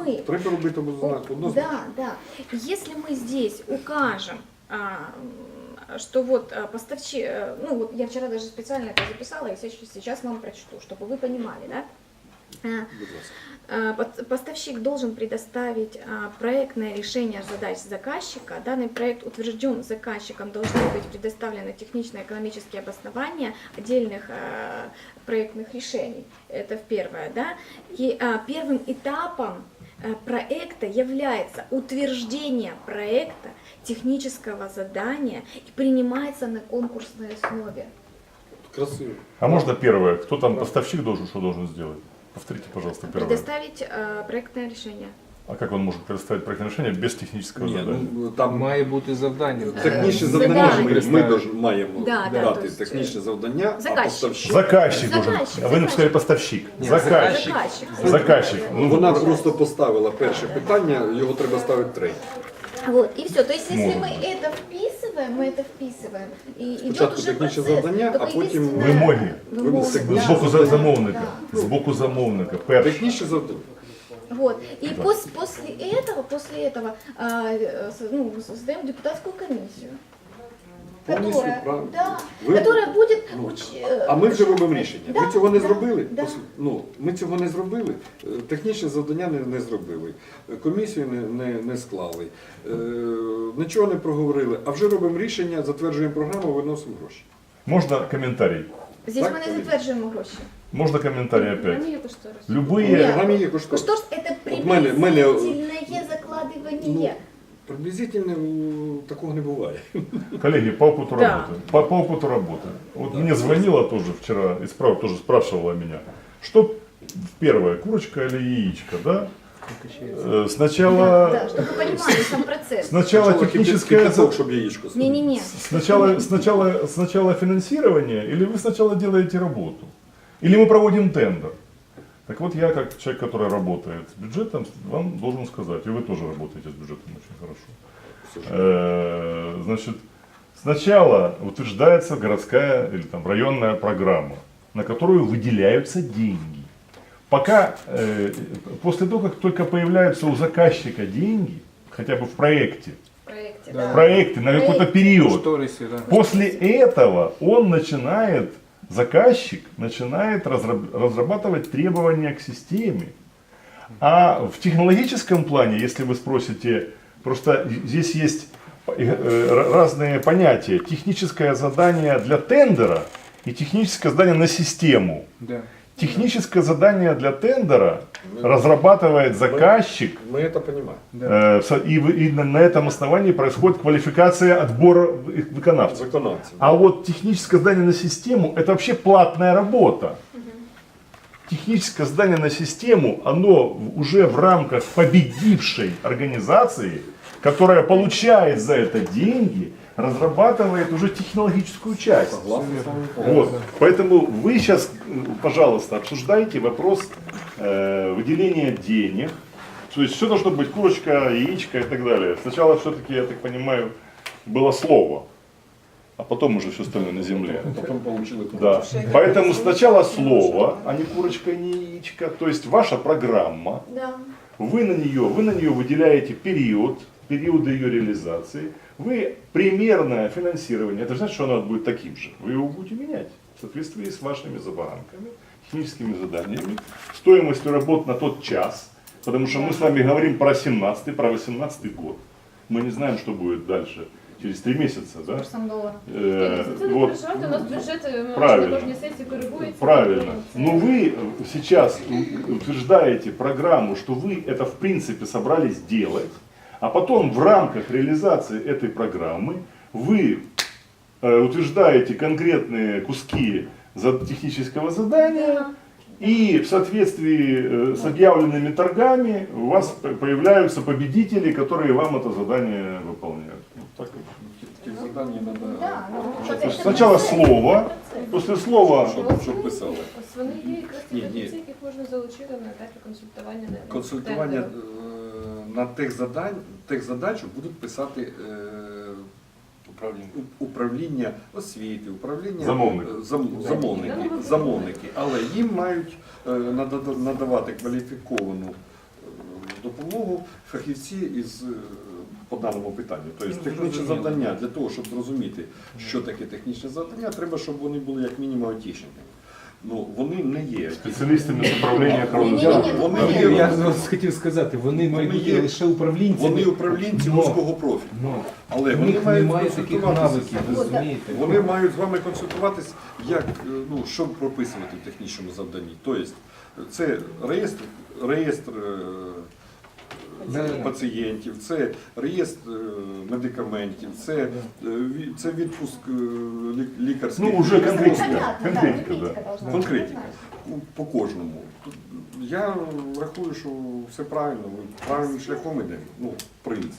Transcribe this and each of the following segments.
мы Треба робити однозначно. Да, да. Если мы здесь укажем, а, что вот а, поставщик, э, ну вот я вчера даже специально это записала, и сейчас, вам прочту, чтобы вы понимали, да? А, Поставщик должен предоставить проектное решение задач заказчика. Данный проект утвержден заказчиком, должны быть предоставлены технично-экономические обоснования отдельных проектных решений. Это первое, да. И первым этапом проекта является утверждение проекта технического задания и принимается на конкурсной основе. Красиво. А можно первое? Кто там поставщик должен, что должен сделать? Повторите, пожалуйста, первое. Предоставить а, проектное решение. А как он может предоставить проектное решение без технического Ні, задания? ну, там Має бути завдання. технічне Е, завдання ж ми, задання. ми дож- маємо Да, да, дати то есть, технічне завдання, а заказчик. поставщик. Заказчик должен. Заказчик, А вы нам заказчик. сказали поставщик. Нет, Заказчик. Заказчик. Заказчик. Ну, Вона просто поставила перше питання, його треба ставити третє. Вот, и все. То есть, если Можно. мы это вписываем, мы это вписываем, и идет Спочатку уже технічне процесс. завдання, а Только потім единственное- Вимоги. Вимоги, Вимоги. З да. боку за- замовника. З боку замовника. Перше. Технічне завдання. Вот. И пос- после этого, после этого, а, э, с- ну, создаем депутатскую комиссию. Повністю Которая, правильно. да, Ви- которая будет... Ну, уч- э, А ми вже робимо участвовать. рішення. Да, Ми цього не да, зробили. Да. Пос- Ну, ми цього не зробили. Е, Технічне завдання не, не зробили. Е, Комісію не, не, не склали. Е, нічого не проговорили. А вже робимо рішення, затверджуємо програму, виносимо гроші. Можно комментарий? Здесь Так, мы не Полина? затверджуємо гроші. Можно комментарий опять? Ні. В Любые... програмі є кошторис. Кошторис – это От мене- мене- приблизительное закладывание. Ну, Приблизительно м, такого не буває. Коллеги, по опыту Да. работы. По, по опыту работы. Вот мне звонила тоже вчера, и справа тоже спрашивала меня, что первое, курочка или яичко, да? Э, Сначала, Да, чтобы вы понимали сам процесс. сначала Спочатку техническое... кипяток, щоб яєчко ставити. Не-не-не. Сначала, сначала, сначала финансирование, или вы сначала делаете работу? Или мы проводим тендер? Так вот, я как человек, который работает с бюджетом, вам должен сказать, и вы тоже работаете с бюджетом очень хорошо. Э, Значит, сначала утверждается городская или там районная программа, на которую выделяются деньги. Пока, э, после того, как только появляются у заказчика деньги, хотя бы в проекте, проекте, Да. в проекте на какой-то период, Кошторисі, да. После этого он начинает, заказчик начинает разраб- разрабатывать требования к системе. А в технологическом плане, если вы спросите, просто здесь есть э, э, разные понятия. Техническое задание для тендера и техническое задание на систему. Да. Техническое задание для тендера разрабатывает заказчик, Ми це розуміємо. Да. э, со- и, вы- и на- на этом основании происходит квалификация отбора вы- выkonавцев. Виконавці. А вот техническое задание на систему это вообще платная работа. Техническое задание на систему, оно в- уже в рамках победившей организации, которая получает за это деньги, разрабатывает уже технологическую часть. Вот. Поэтому вы сейчас, пожалуйста, обсуждайте вопрос э, выделения денег. То есть все должно быть курочка, яичко и так далее. Сначала все-таки, я так понимаю, было слово, а потом уже все остальное на земле. Потім отримали Да. Поэтому сначала слово, а не курочка, не яичко. То есть ваша программа, Да. вы на нее, вы на нее выделяете период, периоды ее реализации, вы примерное финансирование, это значит, что оно будет таким же. Вы его будете менять в соответствии с вашими забаганками, техническими заданиями, стоимостью работ на тот час, потому что мы с вами говорим про 17 про 18 год. Мы не знаем, что будет дальше, через три месяца, да? Курсом доллара. Э, Це не вот. переживайте, у нас бюджет е, майже Правильно. на кожній сесії коригується. Правильно. Це- Но вы сейчас у- утверждаете программу, что вы это в принципе собрались делать, а потом в рамках реализации этой программы вы э, утверждаете конкретные куски за- технического задания, и в соответствии э, с объявленными торгами у вас п- появляются победители, которые вам это задание выполняют. Вот так вот. Ті завдання треба, Да, ну, То это есть Сначала процесс. слово, после слова щоб, щоб писали. Ось вони є якраз ті Ні, ні. позиції, яких можна залучити на етапі консультування на Консультування тендеру. е, На тих задань, тих задачу будуть писати е, управління. управління освіти, управління Замовник. е, зам- замовники, замовники, але їм мають е, надавати кваліфіковану допомогу фахівці із, по даному питанню. Тобто Ну, технічне завдання для того, щоб зрозуміти, що таке технічне завдання, треба, щоб вони були як мінімум айтішниками. Ну, вони не є. Спеціалістами з управління охорони здоров'я. ну, Вони є, Я хотів сказати, вони мають бути є- лише управлінцями. вони управлінці Но- вузького профілю. но Але вони них мають немає таких консультуватися. навиків, розумієте? Вони мають з вами консультуватись, як е, ну що прописувати в технічному завданні. Тобто це реєстр, реєстр е. Пацієнтів, це реєстр е, медикаментів, це, е, це відпуск е, лікарських Ну, вже конкретика. Конкретика, да. Конкретика. По кожному. Я рахую, що все правильно, ми правильним шляхом йдемо. Ну, в принципі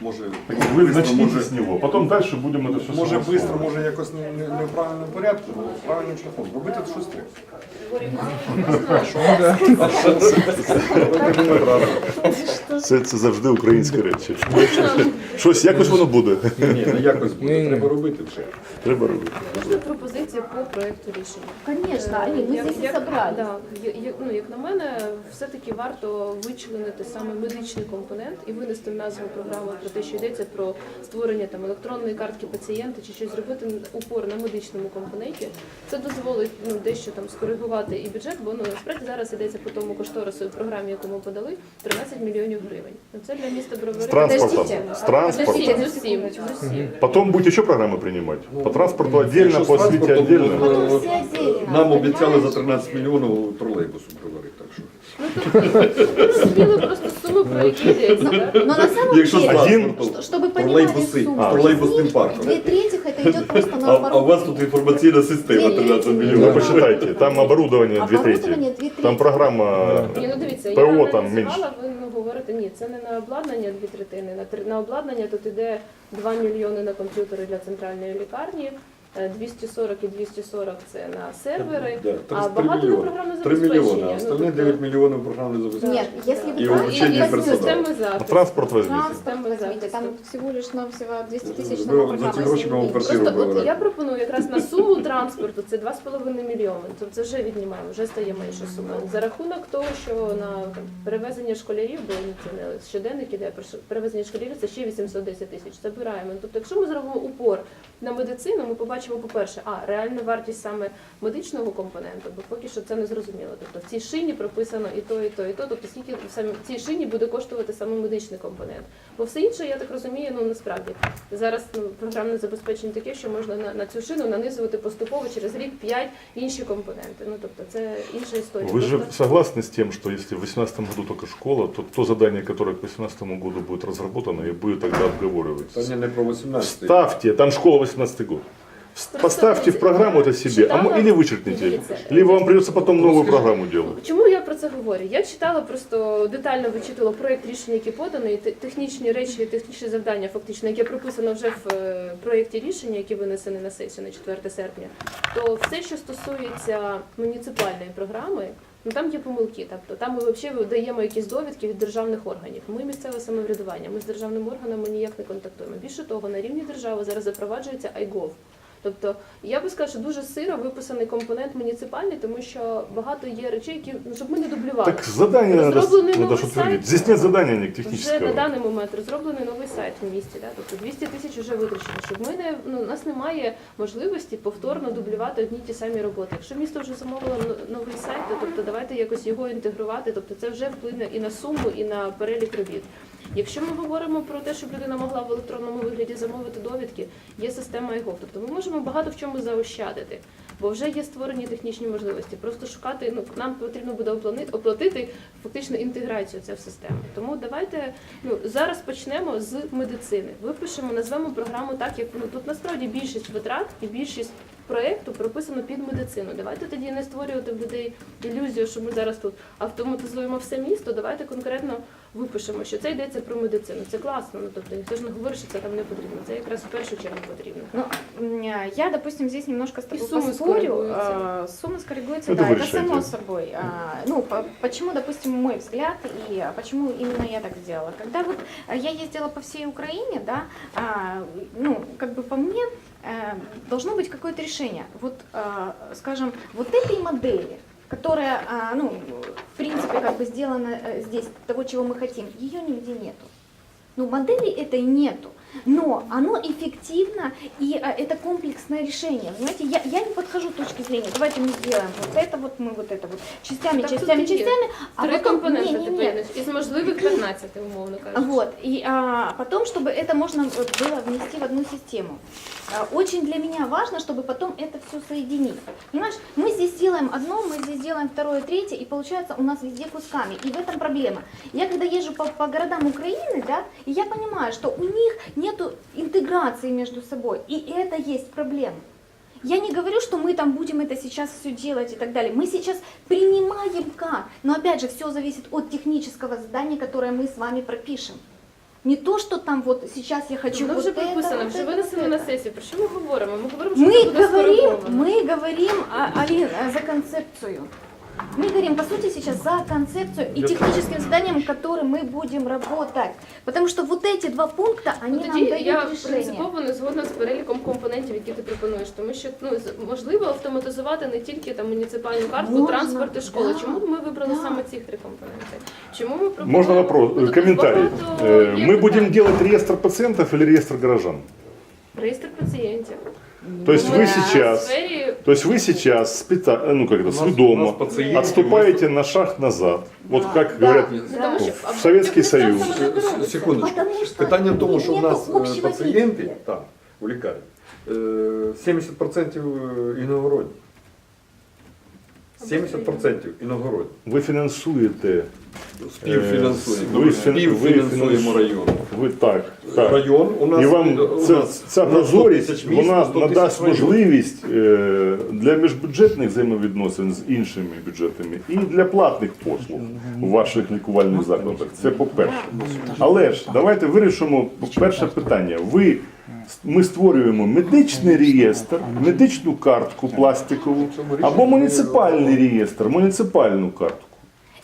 Може, Так Вы быстро, начните може, с него, потом дальше будем это все Може швидко, може якось не, не, не в правильному порядку, але правильним шляхом. Робити щось треба. Це, це завжди українська речі. Щось, якось воно буде. Ні, ну якось буде. Треба робити вже. Треба робити. Можна пропозиція по проекту рішення? Конечно, Алин, мы Як- здесь и як- собрались. Да, я- я- ну, як на мене, все-таки варто вичленити саме медичний компонент і винести в назву програми про те, що йдеться про створення там електронної картки пацієнта чи щось зробити упор на медичному компоненті. Це дозволить ну, дещо там скоригувати і бюджет, бо ну насправді зараз йдеться по тому кошторису програмі, яку ми подали, 13 мільйонів гривень. Ну, Це для міста Бровари. З транспортом. Подождіть. З транспортом. З усім, з усім, з усім. Потом будете еще программы принимать. По транспорту отдельно, Якщо з по освіті транспортом, отдельно. то, Потом е, все отдельно, Нам обіцяли за понимаешь? 13 мільйонів тролейбус говорити, так що. Ну, тобто, ви розуміли просто суму, про які йдеться, так? Но на самом Якщо з деле, Один- транспортом, что- чтобы понимали тролейбуси, сумму, А. тролейбусним из них парком. Две трети это идет просто на А, а у оборудование. вас тут інформаційна система 13 Ну, мільйонів. посчитайте, там оборудование две трети. Оборудование две трети. Там программа... Ні, ну дивіться, ПО я там аналізувала, ви ну, говорите, ні, це не на обладнання дві третини. На, на обладнання тут іде 2 мільйони на комп'ютери для центральної лікарні, 240 і 240 це на сервери, Да, а 33 багато на мільйони. програмне 3 забезпечення. мільйони, а Ну, остальні тобто- 9 мільйонів програмне забезпечення. Нет, если И вы правильно обучение і персонала. системи А захисту. транспорт возьмите. Транспорт возьмите, там всего лишь навсего 200 тысяч на Ви программу. за ці гроші ми вам квартиру Просто от я пропоную якраз на суму транспорту це 2,5 мільйони. Тобто це вже віднімаємо, вже стає менша сума. За рахунок того, що на там, перевезення школярів, бо ну, це не щоденник іде, перш- перевезення школярів це ще 810 тисяч. Забираємо. Тобто, якщо ми зробимо упор на медицину, ми побачимо, по-перше, а реальна вартість саме медичного компоненту, бо поки що це не зрозуміло. Тобто в цій шині прописано і то, і то, і то. Тобто скільки саме в цій шині буде коштувати саме медичний компонент. Бо все інше, я так розумію, ну насправді зараз ну, програмне забезпечення таке, що можна на, на цю шину нанизувати поступово через рік 5 інші компоненти. Ну тобто це інша історія. Вы же Просто- согласны с тем, что если в 2018 году только школа, то то задание, которое к 2018 году будет разработано и будет тогда обговариваться. Та не про 18 Ставьте, там школа 18 год. Вс- Просто Поставьте в программу это себе, а мы, читала- или вычеркните, Дивіться. либо вам придется потом новую программу делать. Чому я про це говорю? Я читала просто детально вичитала проєкт рішення, який поданий, те- технічні речі, технічні завдання, фактично, яке прописано вже в е, проєкті рішення, який винесений на сесію на 4 серпня. То все, що стосується муніципальної програми. Ну там є помилки, тобто там ми взагалі даємо якісь довідки від державних органів. Ми місцеве самоврядування, ми з державними органами ніяк не контактуємо. Більше того, на рівні держави зараз запроваджується iGov. Тобто я би сказала, що дуже сиро виписаний компонент муніципальний, тому що багато є речей, які ну, щоб ми не дублювали. Так задание надо, Разработанный надо новый сайт. Здесь нет задания ни Вже на даний момент розроблений новий сайт в місті, да? тобто 200 тисяч вже витрачено, щоб ми не ну, у нас немає можливості повторно дублювати одні ті самі роботи. Якщо місто вже замовило новий сайт, то тобто давайте якось його інтегрувати. Тобто це вже вплине і на суму, і на перелік робіт. Якщо ми говоримо про те, щоб людина могла в електронному вигляді замовити довідки, є система iGov. Тобто ми можемо багато в чому заощадити, бо вже є створені технічні можливості. Просто шукати, ну нам потрібно буде оплатити фактично інтеграцію це в систему. Тому давайте ну зараз почнемо з медицини. Випишемо, назвемо програму так, як ну тут насправді більшість витрат і більшість проєкту прописано під медицину. Давайте тоді не створювати в людей ілюзію, що ми зараз тут автоматизуємо все місто. Давайте конкретно випишемо, що це йдеться про медицину. Це класно. Ну тобто ніхто ж не говорить, що це там не потрібно. Це якраз в першу чергу потрібно. Ну, м, я, допустим, здесь немножко с тобой И суммы поспорю. скоррегуются. А, Сумма скоррегуется, Это да, вы это решаете. само собой. А, Ну, по- почему, допустим, мой взгляд и а, почему именно я так сделала? Когда вот а, я ездила по всей Украине, да, а, ну, как бы по мне, э, должно быть какое-то решение. Вот, а, скажем, вот этой модели которая, а, ну, в принципе, как бы сделана э, здесь, того, чего мы хотим, ее нигде нету. Ну, модели этой нету. Но оно эффективно, и а, это комплексное решение. Понимаете, я, я не подхожу к точке зрения, давайте мы сделаем вот это вот, мы вот это вот, частями, Так частями, є. частями. А Три потом- компоненти не, не, типу, не. із можливих 15, умовно кажучи. Вот, и а, потом, чтобы это можно было внести в одну систему. А, Очень для меня важно, чтобы потом это все соединить. Понимаешь, мы здесь делаем одно, мы здесь делаем второе, третье, и получается у нас везде кусками. И в этом проблема. Я когда езжу по, по городам Украины, да, я понимаю, что у них нету интеграции между собой, и это есть проблема. Я не говорю, что мы там будем это сейчас все делать и так далее. Мы сейчас принимаем как. Но опять же, все зависит от технического задания, которое мы с вами пропишем. Не то, что там вот сейчас я хочу Воно вот вже это, прописано, вже винесено на сесію. Про що ми говоримо? Ми говоримо, що Мы це буде говорим, скориговано. мы говорим, а- Алин, а, за концепцию. Мы говорим, по сути, сейчас за концепцию и техническим заданием, которым мы будем работать. Потому что вот эти два пункта, они Ну, нам тоді дают я решение. принципово не згодна з переліком компонентів, які ти пропонуєш, тому що ну з- можливо автоматизувати не тільки там муніципальну картку, Можна, транспорт і школи. да, Чому ми вибрали да. саме ці три компоненти? Чому ми пропонуємо Можно вопрос, Ну, э, тут комментарий. багато Э, є Мы будем питань. делать реестр пациентов или реестр горожан? реєстр пацієнтів. То есть Ми вы в сейчас, сфері то есть вы сейчас, спита- э, ну как это, У нас- у сведомо, нас пациенты отступаете на шаг назад. Вот как Да. говорят, Ну, тому що в Совєтський а Союз. саме так і робиться. Секундочку. Потому что Питання в тому, що в нету нас е, общего пацієнти видения. там, у лікарні, е, 70% іногородні. 70% іногородні. вы финансуете, Співфінансуємо. Е, ви фін- Співфінансуємо фінанс- район. вы так, так. Район у нас І вам у ця, нас- ця у нас 100 прозорість міст, вона 100 тисяч надасть районів. можливість е, для міжбюджетних взаємовідносин з іншими бюджетами і для платних послуг у ваших лікувальних закладах. Це по-перше. Але ж давайте вирішимо перше питання. Ви ми створюємо медичний реєстр, медичну картку пластикову або муніципальний реєстр, муніципальну картку.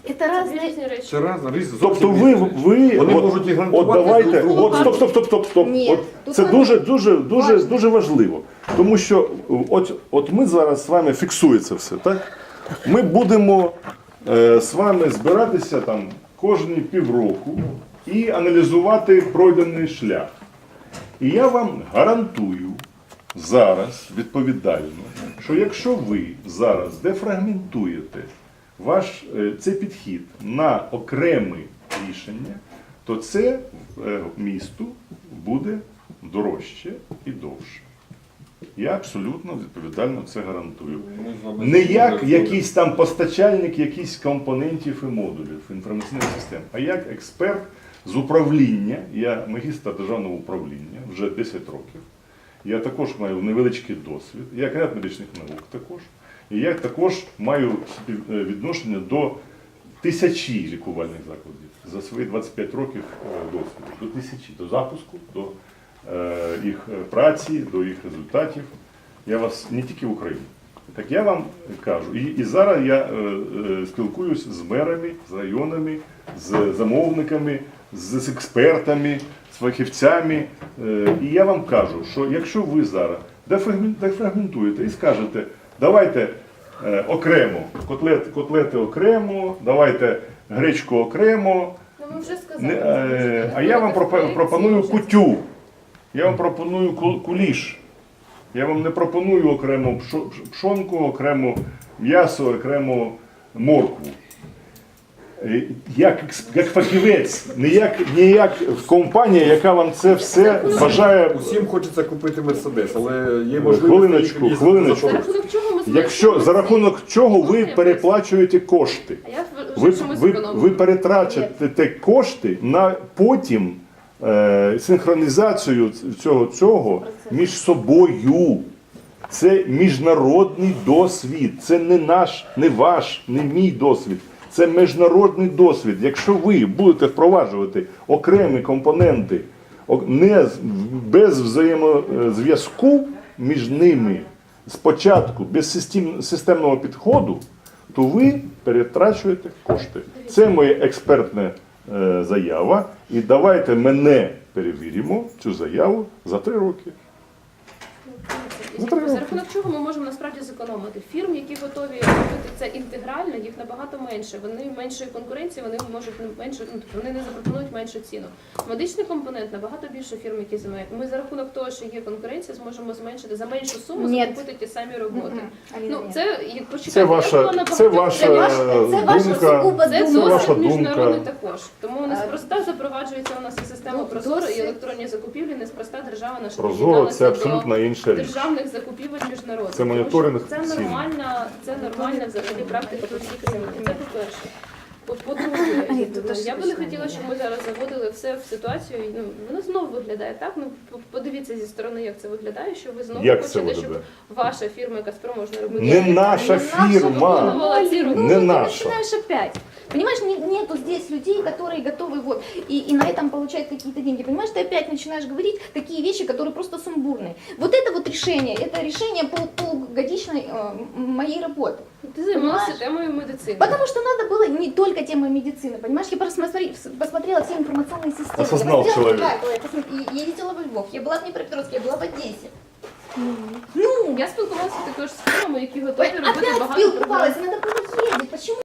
Это разные... різні речі. Це раз, різні, Тобто зовсім ви, різні. ви Вони от, можуть і от гарантувати давайте, друг другу. от стоп, стоп, стоп, стоп, стоп. Ні, От тут це дуже, дуже, дуже, важно. дуже важливо. Тому що от, от ми зараз з вами фіксується все, так? Ми будемо е, з вами збиратися там кожні півроку і аналізувати пройдений шлях. І я вам гарантую зараз відповідально, що якщо ви зараз дефрагментуєте ваш е, цей підхід на окреме рішення, то це е, місту буде дорожче і довше. Я абсолютно відповідально це гарантую. Не як якийсь там постачальник якихось компонентів і модулів інформаційних систем, а як експерт з управління. Я магістр державного управління вже 10 років. Я також маю невеличкий досвід, я кандидат медичних наук також. І я також маю е, відношення до тисячі лікувальних закладів за свої 25 років е, досвіду. До тисячі, до запуску, до е, їх праці, до їх результатів. Я вас не тільки в Україні. Так я вам кажу, і, і зараз я е, е, спілкуюсь з мерами, з районами, з замовниками, з, з експертами, з фахівцями. Е, і я вам кажу, що якщо ви зараз дефрагмен- дефрагментуєте і скажете, давайте е, окремо, котлети, котлети окремо, давайте гречку окремо, Ну, ми вже сказали. не, е, а я вам пропо- пропоную кутю. Я вам пропоную ку- куліш. Я вам не пропоную окремо пшо- пшонку, окремо м'ясо, окремо моркву. Е, Як, як фахівець, не як, не як компанія, яка вам це все бажає. Усім хочеться купити Мерседес, але є можливість... Хвилиночку, хвилиночку. За за рахунок чого Якщо за рахунок чого ви переплачуєте кошти? Ви, ви, ви перетрачуєте кошти на потім е, синхронізацію цього, цього між собою. Це міжнародний досвід. Це не наш, не ваш, не мій досвід. Це міжнародний досвід. Якщо ви будете впроваджувати окремі компоненти не без взаємозв'язку між ними спочатку, без систем, системного підходу, то ви перетрачуєте кошти. Це моя експертна е, заява. І давайте мене перевіримо, цю заяву за три роки. За рахунок чого ми можемо насправді зекономити? Фірм, які готові робити це інтегрально, їх набагато менше. Вони меншої конкуренції, вони можуть не менше, ну, тобто вони не запропонують меншу ціну. Медичний компонент набагато більше фірм, які займають. Ми за рахунок того, що є конкуренція, зможемо зменшити за меншу суму Ні. закупити ті самі роботи. Аліна, Ну це як почекайте, Це я ваша, була це ваша Це ваша- це ваша думка. це ваша досвід міжнародний думка. також. Тому неспроста запроваджується у нас і система ну, Прозоро, і електронні закупівлі. Неспроста держава наша Прозоро це абсолютно інша річ. державних закупівель міжнародних. Це Тому що моніторинг Це цін. нормальна, це нормальна взагалі практика по всій країні. Це по-перше. По- По-друге, я я би не хотіла, щоб ми зараз заводили все в ситуацію. Ну воно знову виглядає так. Ну по- подивіться зі сторони, як це виглядає. Що ви знову Як це хочете, щоб виглядає? ваша фірма, яка спроможна робити Не наша фірма. виконувала ці роботи. Не Ну, наша. начинаешь опять. Понимаешь, не- нету здесь людей, которые готовы вот и, и на этом получать какие-то деньги. Понимаешь, ты опять начинаешь говорить такие вещи, которые просто сумбурные. Вот это вот решение, это решение пол, полугодичной э, м- моей работы. Ти займалася Понимаєш? темою медицини. Потому что надо было не только темой медицины, понимаешь, я просто посмотри- посмотрела все информационные системы. Осознал я посмотрела, человек. какая была, я, посмотри- я ездила во Львов, я была в Днепропетровске, я была в Одессе. Ну, Я спілкувалася також з фірмами, які готові опять робити багато спілкувалась, надо было ездить. Почему